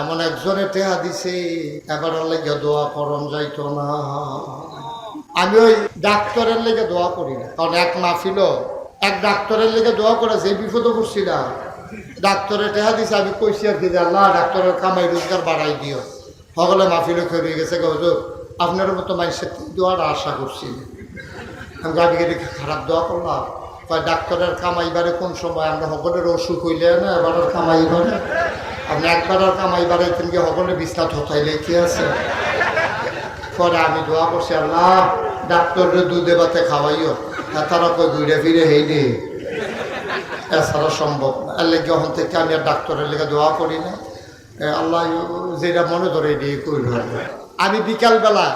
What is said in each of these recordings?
এমন একজনে টেহা দিছে এবার লেগে দোয়া করন যাইতো না। আমি ওই ডাক্তারের লেগে দোয়া করি না, কারণ এক মাহফিল এক ডাক্তারের লেগে দোয়া করে যে বিপদে পড়ছি না ডাক্তারের টেহা দিছে, আমি কইছি আর কি আল্লাহ, ডাক্তারের কামাই রোজগার বাড়াই দিও। সকলে মাহফিলে খেয়ে গেছে হুজুর, আপনার মতো মানুষের দোয়ার আশা করছি। আমি গাড়ি গাড়ি খারাপ দোয়া করলাম ডাক্তারের কামাইবারে কোন সময়? আমরা সকলের অসুখ হইলে না, এবারের কামাইবারে আপনি একবার আর কামাইবারে কিন্তু সকলে বিছনাথ হতাইলে কি আছে? পরে আমি দোয়া করছি, আল্লাহ, ডাক্তারের দুধে বাতে খাওয়াইও। আর তারা কই ঘুরে ফিরে হেই নে এছাড়া সম্ভব এর লেগে যখন থেকে আমি আর ডাক্তারের লেগে দোয়া করি না। আল্লাহ যেটা মনে ধরে দিয়ে কই আমি বিকালবেলা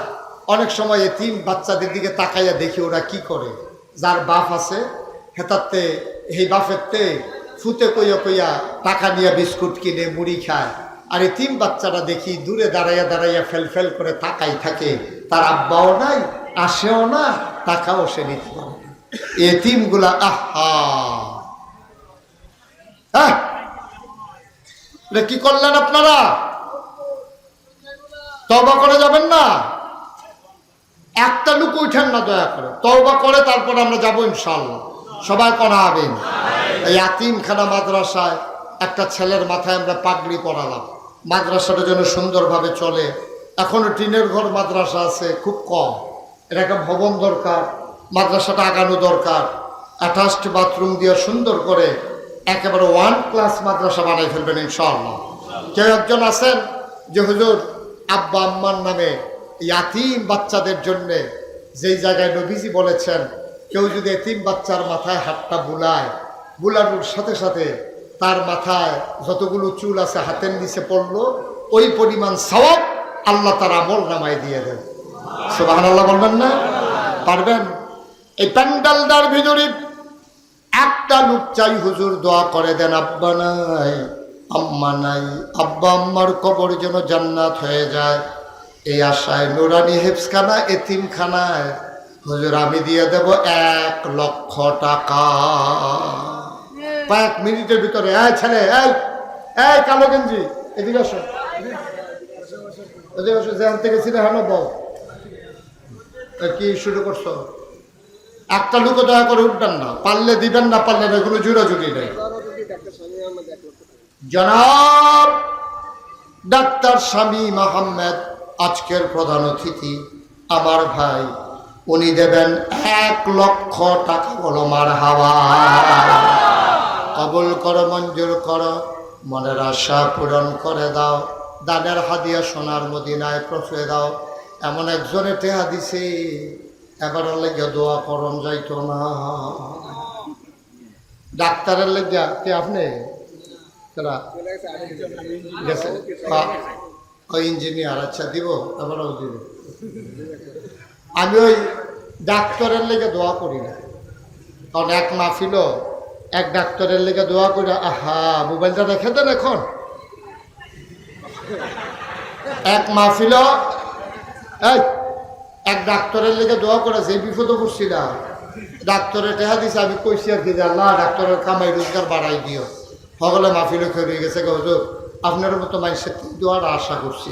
অনেক সময় তিন বাচ্চাদের দিকে তাকাইয়া দেখি ওরা কি করে। যার বাপ আছে, হেতাতে এই বাপেরতে ফুতে কইয়া কইয়া টাকা নিয়ে বিস্কুট কিনে, মুড়ি খায়। আর তিন বাচ্চাটা দেখি দূরে দাঁড়াইয়া দাঁড়াইয়া ফেল ফেল করে তাকাই থাকে। তার আব্বাও নাই, আসেও না, টাকাও সে নিতে পারে না। এ তিনগুলা আহা! হ্যাঁ? কি করলেন আপনারা? তবা করে যাবেন না? একটা লুক উঠেন না, দয়া করে। তবা করে তারপর আমরা যাব ইনশাল্লাহ সবাই করা হবেন আতিমখানা মাদ্রাসায় একটা ছেলের মাথায় আমরা পাগড়ি পরালাম। মাদ্রাসাটা যেন সুন্দরভাবে চলে। এখনও টিনের ঘর মাদ্রাসা আছে, খুব কম। এটা একটা ভবন দরকার, মাদ্রাসাটা আগানো দরকার। অ্যাটাচড বাথরুম দিয়ে সুন্দর করে একেবারে ওয়ান ক্লাস মাদ্রাসা বানাই ফেলবেন ইনশাআল্লাহ। কেউ একজন আছেন যে হুজুর, আব্বা আম্মার নামে ইয়াতিম বাচ্চাদের জন্যে যেই জায়গায় নবীজি বলেছেন, কেউ যদি এতিম বাচ্চার মাথায় হাতটা বুলায় বুলানোর সাথে সাথে তার মাথায় যতগুলো চুল আছে হাতের নিচে পড়ল, ওই পরিমাণ সওয়াব আল্লাহ তার আমল নামায় দিয়ে দেন। সুবাহান আল্লাহ বলবেন না? পারবেন? এই প্যান্ডালদার ভিতরে একটা লোক চাই, হুজুর দোয়া করে দেন, আব্বা নাই, আম্মা নাই, আব্বা আম্মার কবর যেন জান্নাত হয়ে যায়। এই আশায় নুরানি হেফসখানা, এতিমখানায়। হুজুর আমি দিয়ে দেব এক লক্ষ টাকা। কয়েক মিনিটের ভিতরে, এই ছেলে, এই কালো গেঞ্জি, এদিকে আসো। এদিকে আসো, যেখান থেকে হ্যাঁ বউ কি শুরু করছ? একটা লোকও দয়া করে উঠবেন না, পারলে দিবেন না, পারলে না এগুলো জুড়াজুড়ি নেই। জনাব, ডাক্তার স্বামী মাহমেদ আজকের প্রধান অতিথি, আমার ভাই, উনি দেবেন এক লক্ষ টাকা বলো মার হাওয়া। কবুল করো, মঞ্জুর করো, মনের আশা পূরণ করে দাও। দানের হাদিয়া সোনার মদিনায় পৌঁছে দাও। এমন একজনে টেহা দিছে এবার লেগে দোয়া করন যাইতো না। ডাক্তারের লেগে, কে আপনি? গেছে? ওই ইঞ্জিনিয়ার আচ্ছা দিব, এবারও দিব। আমি ওই ডাক্তারের লেগে দোয়া করি না। কারণ এক মাহফিল এক ডাক্তারের লেগে দোয়া করি আহা, মোবাইলটা রেখে দেন এখন। এক মাহফিল এক ডাক্তারের লেগে দোয়া করে যে বিপদে পড়ছি না ডাক্তারের টেহা দিছে, আমি কইছি আর কি আল্লাহ, ডাক্তারের কামাই রোজগার বাড়াই দিও। সকলে মাহফিলে খেয়ে গেছে গো আপনার মতো মানুষের দোয়ার আশা করছি।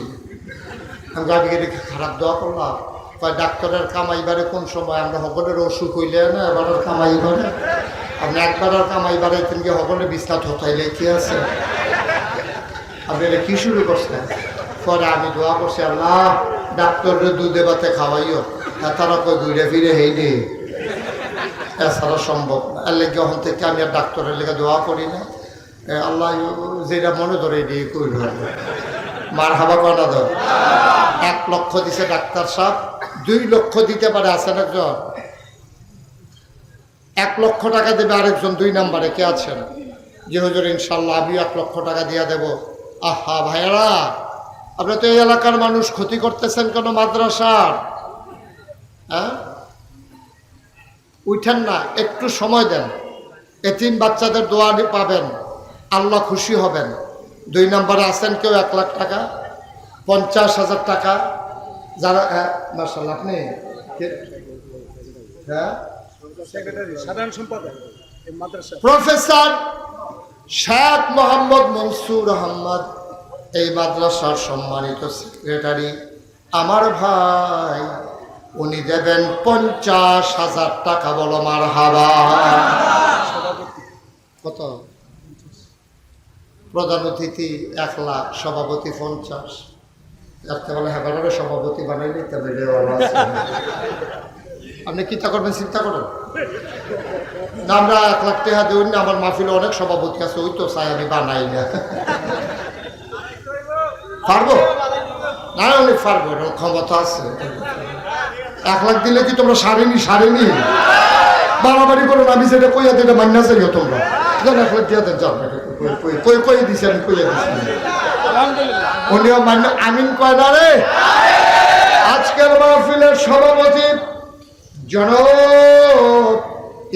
আমি গাড়ি গাড়ি খারাপ দোয়া করলাম। কয়, ডাক্তারের কামাইবারে কোন সময়? আমরা সকলের অসুখ হইলে না, এবারের কামাইবারে আপনি একবার আর কামাইবারে কিন্তু সকলে বিছনাথ হতাইলে কি আছে? আপনি এটা কি শুরু করছেন? পরে আমি দোয়া করছি, আল্লাহ, ডাক্তারের দুধে বাতে খাওয়াইও। আর তারা কই ঘুরে ফিরে হেই নে। এছাড়া সম্ভব না। এর লেগে যখন থেকে আমি আর ডাক্তারের লেগে দোয়া করি না। আল্লাহ যেটা মনে ধরে দিয়ে কই মার হাবা কটা দাও এক লক্ষ দিছে ডাক্তার সাহেব। দুই লক্ষ দিতে পারে, আছেন একজন? এক লক্ষ টাকা দেবে আরেকজন, দুই নাম্বারে, কে আছেন? যে হুজুর ইনশাল্লাহ আমি এক লক্ষ টাকা দিয়ে দেব। আহা, ভাইয়ারা, আপনি তো এই এলাকার মানুষ, ক্ষতি করতেছেন কেন মাদ্রাসার? হ্যাঁ? উঠেন না, একটু সময় দেন। এতিম বাচ্চাদের দোয়া পাবেন, আল্লাহ খুশি হবেন। দুই নম্বরে আছেন কেউ এক লাখ টাকা? পঞ্চাশ হাজার টাকা? যারা মার্শাল আপনি হ্যাঁ? প্রফেসর শেখ মোহাম্মদ মনসুর আহমদ এই মাদ্রাসার সম্মানিত সেক্রেটারি। আমার ভাই উনি দেবেন পঞ্চাশ হাজার টাকা বলো মার হাবা কত? প্রধান অতিথি এক লাখ সভাপতি পঞ্চাশ। যাতে বলে হ্যাঁ সভাপতি বানাই নিতে আপনি চিন্তা করবেন, চিন্তা করেন। না, আমরা এক লাখ টাকা দেবেন না, আমার মাহফিলে অনেক সভাপতি আছে, ওই তো চাই আমি বানাই না। পারব? না অনেক পারব ক্ষমতা আছে। এক লাখ দিলে কি তোমরা সারেনি সারেনি? বাড়াবাড়ি করো আমি যেটা কইয়া দিলে মান্না যাইও তোমরা। এক লাখ দিয়া দেন, যাও কই কই দিছি আমি, কইয়া দিছি। আলহামদুলিল্লাহ। উনিও মান্য আমিন কয় না রে আজকের মাহফিলের সভাপতি জনব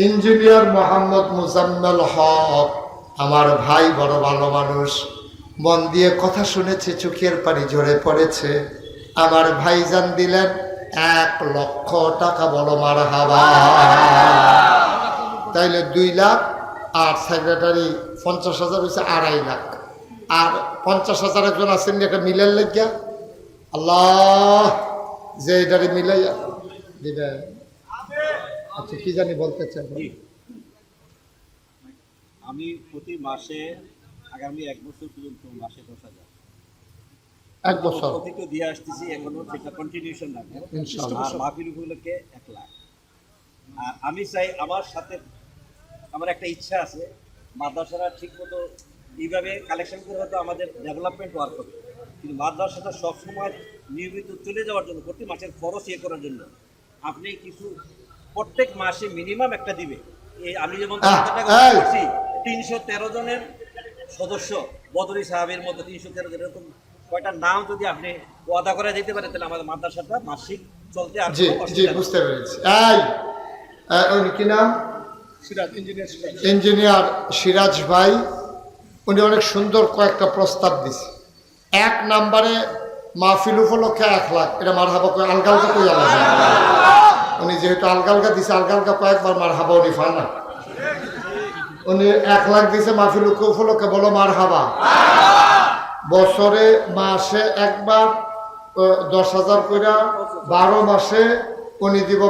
ইঞ্জিনিয়ার মোহাম্মদ মুজাম্মেল হক। আমার ভাই বড় ভালো মানুষ, মন দিয়ে কথা শুনেছে, চোখের পানি ঝরে পড়েছে। আমার ভাইজান দিলেন এক লক্ষ টাকা, বলো মার হাবা তাইলে দুই লাখ, আর সেক্রেটারি পঞ্চাশ হাজার হচ্ছে আড়াই লাখ। আর পঞ্চাশ হাজার একজন আছেন একটা মিলের লেগিয়া। আল্লাহ যে এটারে মিলাইয়া দিবেন। আচ্ছা কি জানি বলতে চাই আমি প্রতি মাসে আগামী এক বছর পর্যন্ত মাসে দশ হাজার। এক বছর? প্রতিটা দিয়ে আসতেছি এখনও সেটা কন্টিনিউশন রাখব ইনশাআল্লাহ। আর মাহফিল উপলক্ষে এক লাখ। আর আমি চাই আমার সাথে আমার একটা ইচ্ছা আছে মাদ্রাসারা ঠিক মতো এইভাবে কালেকশন করে হয়তো আমাদের ডেভেলপমেন্ট ওয়ার্ক হবে। কিন্তু মাদ্রাসাটা সবসময় নিয়মিত চলে যাওয়ার জন্য প্রতি মাসের খরচ ইয়ে করার জন্য। আপনি কিছু প্রত্যেক মাসে মিনিমাম একটা দিবে। এই আমি যেমন তিনশো তেরো জনের সদস্য বদরি সাহাবের মতো তিনশো তেরো জন এরকম কয়টা নাম যদি আপনি ওয়াদা করে দিতে পারেন তাহলে আমাদের মাদ্রাসাটা মাসিক চলতে আর জি। বুঝতে পেরেছি। এই কি নাম? সিরাজ ইঞ্জিনিয়ার সিরাজ। ইঞ্জিনিয়ার সিরাজ ভাই। উনি অনেক সুন্দর কয়েকটা প্রস্তাব দিছে। এক নাম্বারে মাহফিল উপলক্ষে এক লাখ, এটা মার হাবা কই আলগা আলগা কই আলাদা উনি যেহেতু আলগা আলগা দিছে আলগা আলগা কয়েকবার মার হাবা উনি ফান উনি এক লাখ দিছে মাহফিল উপলক্ষে, বলো মার হাবা বছরে, মাসে একবার দশ হাজার কইরা বারো মাসে উনি দিব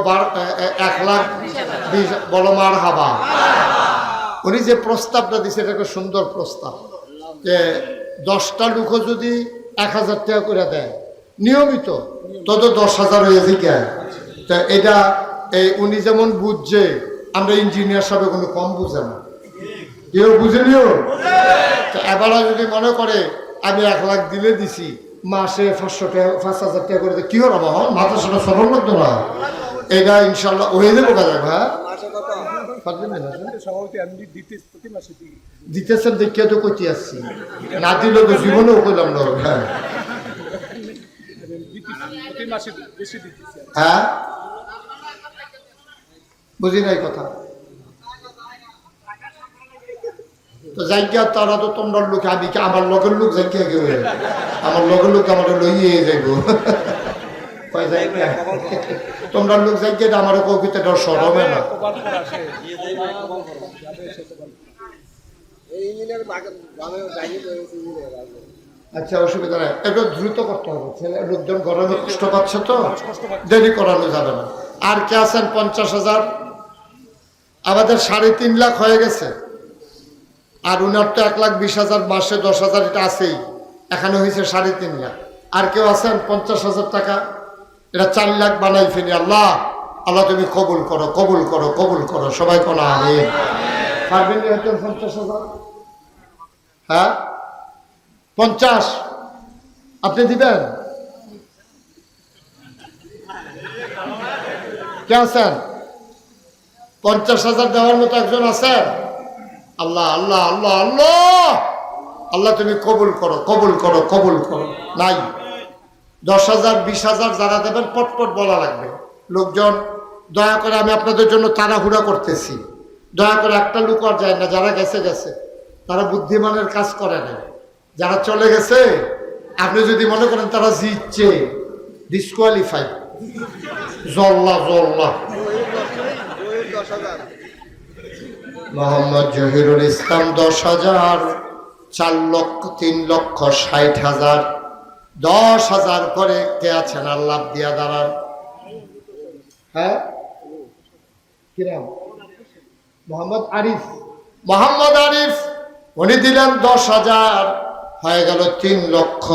এক লাখ বিশ বলো মার হাবা উনি যে প্রস্তাবটা দিছে, এটা একটা সুন্দর প্রস্তাব। যে দশটা লোকও যদি এক হাজার টাকা করে দেয়, নিয়মিত, তত দশ হাজার হয়ে যায় তা এটা, এই উনি যেমন বুঝছে, আমরা ইঞ্জিনিয়ার সাহেব কোনো কম বুঝে না। কেউ বুঝেনিও তো এবারে যদি মনে করে, আমি এক লাখ দিলে দিছি, মাসে পাঁচশো টাকা, পাঁচ হাজার টাকা করে দিয়ে, কি হলো মাথা সেটা সফল লাগতো না। এটা ইনশাল্লাহ হয়ে দেবো কাজে হ্যাঁ? পারবেন না, না? সভাপতি আমি দিতে প্রতি মাসে দিই। দিতেছেন দেখিয়া তো কইতে আসছি। না দিলে তো জীবনেও কইলাম না। হ্যাঁ। প্রতি মাসে বেশি দিতেছি। হ্যাঁ? বুঝি নাই কথা। তো যাইগা তারা তো তোমরা লোক আমি কি আমার লগের লোক যাইগা কেউ আমার লগের লোক আমার লইয়ে যাইব। কয় তোমরা লোক যাইগা আমার কবিতা ডর সরমে না। আচ্ছা অসুবিধা নাই। একটু দ্রুত করতে হবে ছেলে। লোকজন গরমে কষ্ট পাচ্ছে তো দেরি করানো যাবে না। আর কে আছেন? পঞ্চাশ হাজার। আমাদের সাড়ে তিন লাখ হয়ে গেছে। আর উনার তো এক লাখ বিশ হাজার মাসে দশ হাজার এটা আছেই। এখানে হয়েছে সাড়ে তিন লাখ। আর কেউ আছেন? পঞ্চাশ হাজার টাকা। এটা চার লাখ বানাই ফেলি আল্লাহ। আল্লাহ তুমি কবুল করো কবুল করো কবুল করো। সবাই কোনো আমি পারবেন পঞ্চাশ হাজার? হ্যাঁ? পঞ্চাশ। আপনি দিবেন? কে আছেন? পঞ্চাশ হাজার দেওয়ার মতো একজন আছেন? আল্লাহ আল্লাহ আল্লাহ আল্লাহ! আল্লাহ তুমি কবুল করো কবুল করো কবুল করো। নাই। দশ হাজার, বিশ হাজার যারা দেবেন, পটপট বলা লাগবে। লোকজন, দয়া করে আমি আপনাদের জন্য তাড়াহুড়া করতেছি। দয়া করে একটা লোক আর যায় না, যারা গেছে গেছে। তারা বুদ্ধিমানের কাজ করে না। যারা চলে গেছে, আপনি যদি মনে করেন তারা জিতছে ডিসকোয়ালিফাই জল্লা জল্লা। মোহাম্মদ জহিরুল ইসলাম দশ হাজার, চার লক্ষ, তিন লক্ষ, ষাট হাজার। দশ হাজার করে কে আছেন? আল্লাহ দিয়া দাঁড়ান। হ্যাঁ? কিরাম? মোহাম্মদ আরিফ। মোহাম্মদ আরিফ, উনি দিলেন দশ হাজার। হয়ে গেল তিন লক্ষ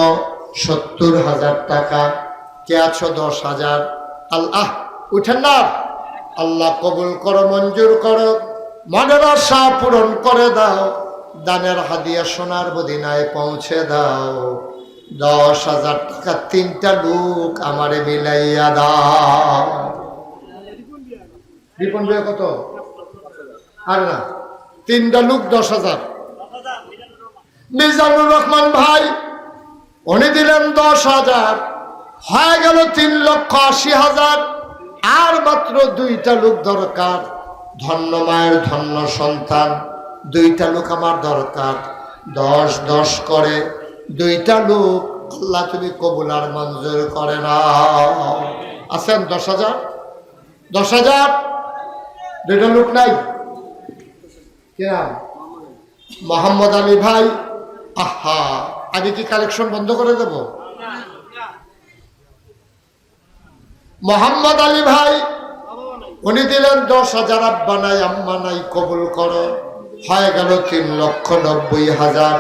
সত্তর হাজার টাকা। কে আছো দশ হাজার? আল্লাহ, উঠেন না। আল্লাহ কবুল করো, মঞ্জুর করো। মনের আশা পূরণ করে দাও। দানের হাদিয়া সোনার মদিনায় পৌঁছে দাও। দশ হাজার টাকা তিনটা লোক আমারে মিলাইয়া দাও। বিয়ে কত? আর না, তিনটা লোক দশ হাজার। মিজানুর রহমান ভাই, উনি দিলেন দশ হাজার। হয়ে গেল তিন লক্ষ আশি হাজার। আর মাত্র দুইটা লোক দরকার, ধন্য মায়ের ধন্য সন্তান, দুইটা লোক আমার দরকার। দশ দশ করে দুইটা লোক, আল্লাহ তুমি কবুল আর মঞ্জুর করে না। আছেন দশ হাজার? দশ হাজার? দুইটা লোক নাই? মোহাম্মদ আলী ভাই। আহা আমি কি কালেকশন বন্ধ করে দেব? মোহাম্মদ আলী ভাই, উনি দিলেন দশ হাজার, আব্বা নাই, আম্মা নাই, কবুল করো। হয়ে গেল তিন লক্ষ নব্বই হাজার।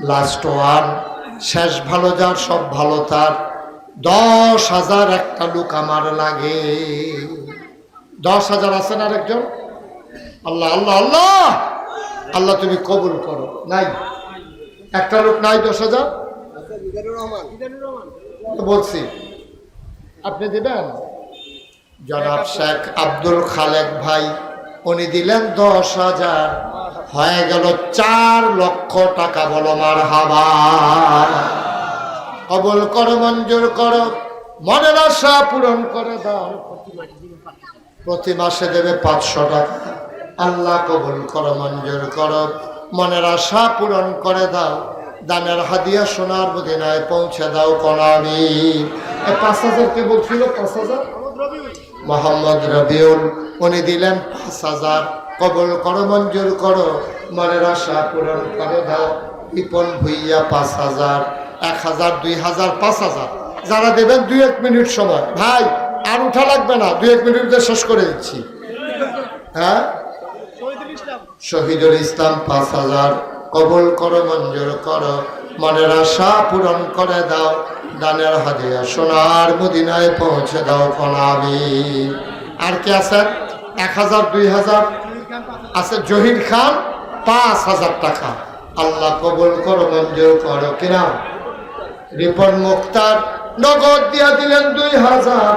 লাস্ট ওয়ান শেষ ভালো যার, সব ভালো তার। দশ হাজার একটা লোক আমার লাগে। দশ হাজার আছেন আরেকজন? আল্লাহ আল্লাহ আল্লাহ! আল্লাহ, তুমি কবুল করো। নাই। একটা লোক নাই দশ হাজার? বলছি, আপনি দেবেন? জনাব শেখ আব্দুল খালেক ভাই। উনি দিলেন দশ হাজার। হয়ে গেল চার লক্ষ টাকা বলো মার হাবা কবল করো, মঞ্জুর করো, মনের আশা পূরণ করে দাও। প্রতি মাসে দেবে পাঁচশো টাকা। আল্লাহ কবুল করো, মঞ্জুর করো, মনের আশা পূরণ করে দাও। দানের হাদিয়া সোনার মদিনায় পৌঁছে দাও কনামি পাঁচ হাজার কে বলছিল? পাঁচ হাজার? মোহাম্মদ রবিউল, উনি দিলেন পাঁচ হাজার। কবল করো, মঞ্জুর করো, মনের আশা পূরণ করে, দাও। ইপন ভুইয়া পাঁচ হাজার, এক হাজার, দুই হাজার, পাঁচ হাজার। যারা দেবেন দুই এক মিনিট সময়। ভাই, আর উঠা লাগবে না, দুই এক মিনিটে শেষ করে দিচ্ছি। হ্যাঁ? শহীদুল ইসলাম পাঁচ হাজার। কবল করো, মঞ্জুর করো, মনের আশা পূরণ করে দাও। দানের হাদিয়া সোনার মদিনায় পৌঁছে দাও কনামি আর কি আছেন এক হাজার, দুই হাজার? আছে জহির খান, পাঁচ হাজার টাকা। আল্লাহ কবুল করো, মঞ্জুর করো কিনা রিপন মুক্তার। নগদ দিয়া দিলেন দুই হাজার।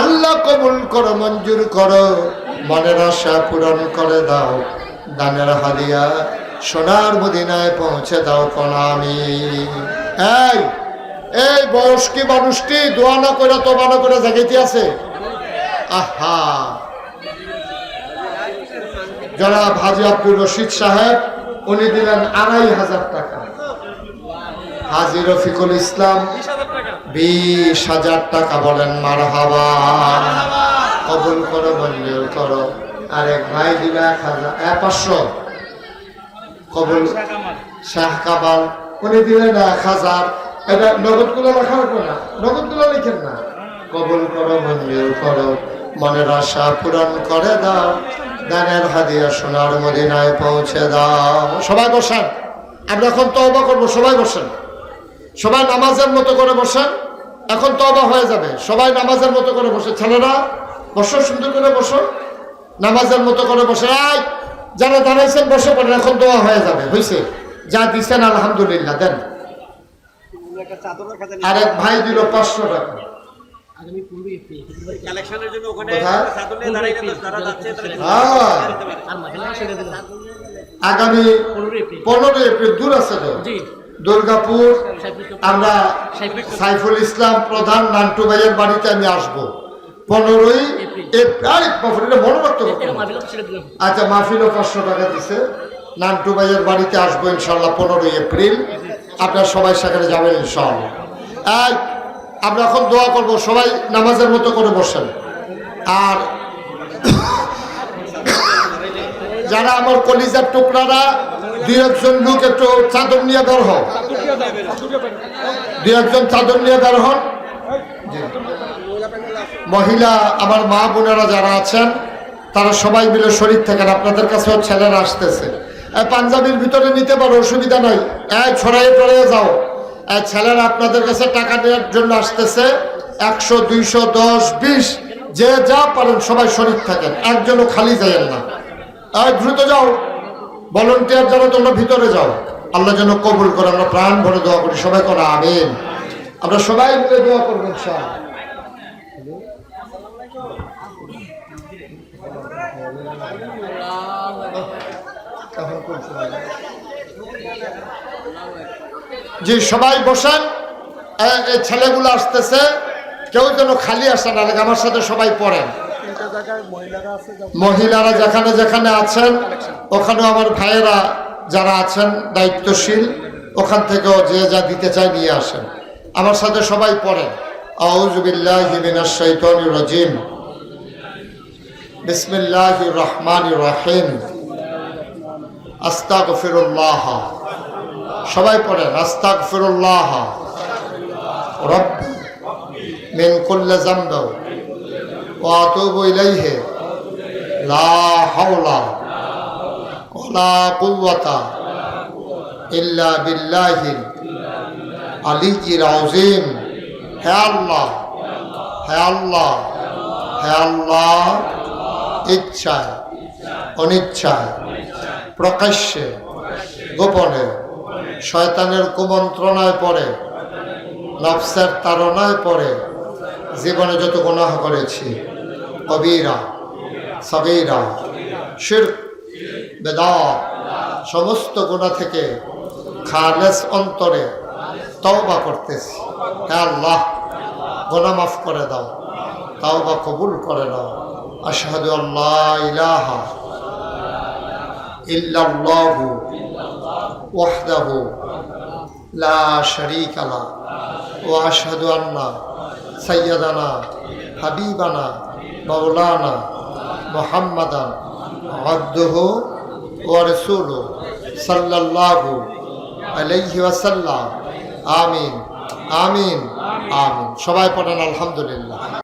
আল্লাহ কবুল করো, মঞ্জুর করো। মনের আশা পূরণ করে দাও। দানের হাদিয়া সোনার মদিনায় পৌঁছে দাও কনামি এই এই বয়স্কি মানুষটি দোয়া না করে তো বানা করে জাগাইতে আছে। আহা। জনাব হাজি আব্দুর রশিদ সাহেব, উনি দিলেন আড়াই হাজার টাকা। হাজি রফিকুল ইসলাম, বিশ হাজার টাকা বলেন মার হাবা কবুল করো, মঞ্জুর করো। আর এক ভাই দিল এক হাজার পাঁচশো। কবুল শাহ কাবাল উনি দিলেন এক হাজার। এটা নগদগুলো লেখা রাখব না নগদগুলো লিখেন না। কবুল করো, মঞ্জুর করো, মনের আশা পূরণ করে দাও। দানের হাদিয়া সোনার মদিনায় পৌঁছে দাও। সবাই বসেন, আমরা এখন তওবা করব, সবাই বসেন। সবাই নামাজের মতো করে বসেন, এখন তবা হয়ে যাবে। সবাই নামাজের মতো করে বসে, ছেলেরা, বসো, সুন্দর করে বসো। নামাজের মতো করে বসে, আয়। যারা দাঁড়াইছেন, বসে পড়েন, এখন দোয়া হয়ে যাবে। বুঝছে যা দিচ্ছেন আলহামদুলিল্লাহ, দেন। আরেক ভাই দিল পাঁচশো টাকা। কালেকশনের জন্য ওখানে কোথায়? চাদর নিয়ে দাঁড়িয়ে গেছে, যারা যাচ্ছে তারা হ্যাঁ। দিতে পারে। আগামী পনেরো এপ্রিল। দূর আছে তো? দুর্গাপুর। আমরা সাইফুল ইসলাম। প্রধান নান্টু ভাইয়ের বাড়িতে আমি আসব। পনেরোই এপ্রিল। মনে রাখতে আচ্ছা মাহফিলও পাঁচশো টাকা দিছে। নান্টু ভাইয়ের বাড়িতে আসব ইনশাল্লাহ পনেরোই এপ্রিল। আপনার সবাই সেখানে যাবেন ইনশাল্লাহ এই, আমরা এখন দোয়া করব, সবাই নামাজের মতো করে বসেন। আর যারা আমার কলিজার টুকরারা, দুই একজন লোক একটু চাদর নিয়ে বের বের দুই একজন চাদর নিয়ে বের হন। মহিলা, আমার মা বোনেরা যারা আছেন, তারা সবাই মিলে শরীর থাকেন আপনাদের কাছেও ছেলেরা আসতেছে। পাঞ্জাবির ভিতরে নিতে পারো অসুবিধা নাই। এই ছড়াই টড়াইয়ে যাও। ছেলেরা আপনাদের কাছে টাকা নেওয়ার জন্য আসতেছে। একশো দুইশো দশ বিশ যে যা পারেন সবাই শরীর থাকেন। একজনও খালি যাইয়েন না। এই, দ্রুত যাও। ভলেন্টিয়ার যারা তোমরা ভিতরে যাও। আল্লাহ যেন কবুল করে আমরা প্রাণ ভরে দোয়া করি। সবাই করা আমিন। আমরা সবাই মিলে দোয়া করবেন সব জি সবাই বসেন এই ছেলেগুলো আসতেছে, কেউ যেন খালি আসে না আমার সাথে সবাই পড়েন। মহিলারা যেখানে যেখানে আছেন ওখানে আমার ভাইয়েরা যারা আছেন, দায়িত্বশীল, ওখান থেকেও যে যা দিতে চায় নিয়ে আসেন। আমার সাথে সবাই পড়েন। আউজুবিল্লাহি মিনাশ শাইতানির রাজিম। বিসমিল্লাহির রহমানির রহিম। আস্তাগফিরুল্লাহ। সবাই পড়েন আস্তাগফিরুল্লাহ। রব্বি মিন কুল্লি লা হাওলা ইল্লা ইচ্ছায় অনিচ্ছায় প্রকাশ্যে গোপনে শয়তানের কুমন্ত্রণায় পড়ে, নফসের তাড়নায় পড়ে, জীবনে যত গুনাহ করেছি, কবিরা, সগীরা, শিরক, বেদা, সমস্ত গুণা থেকে খালেস অন্তরে তওবা করতেছি। হ্যাঁ আল্লাহ গোনা মাফ করে দাও, তাওবা কবুল করে নাও। আশহাদু আল্লাহ ইলাহা ইল্লাল্লাহু লা শারীকা লা ওয়া আশহাদু আন্না সাইয়্যিদানা, হাবিবানা, মাওলানা মুহাম্মাদান আবদুহু ওয়া রাসূলুহু সাল্লাল্লাহু আলাইহি ওয়াসাল্লাম। আমিন আমিন আমিন। সবাই পড়েন আলহামদুলিল্লাহ।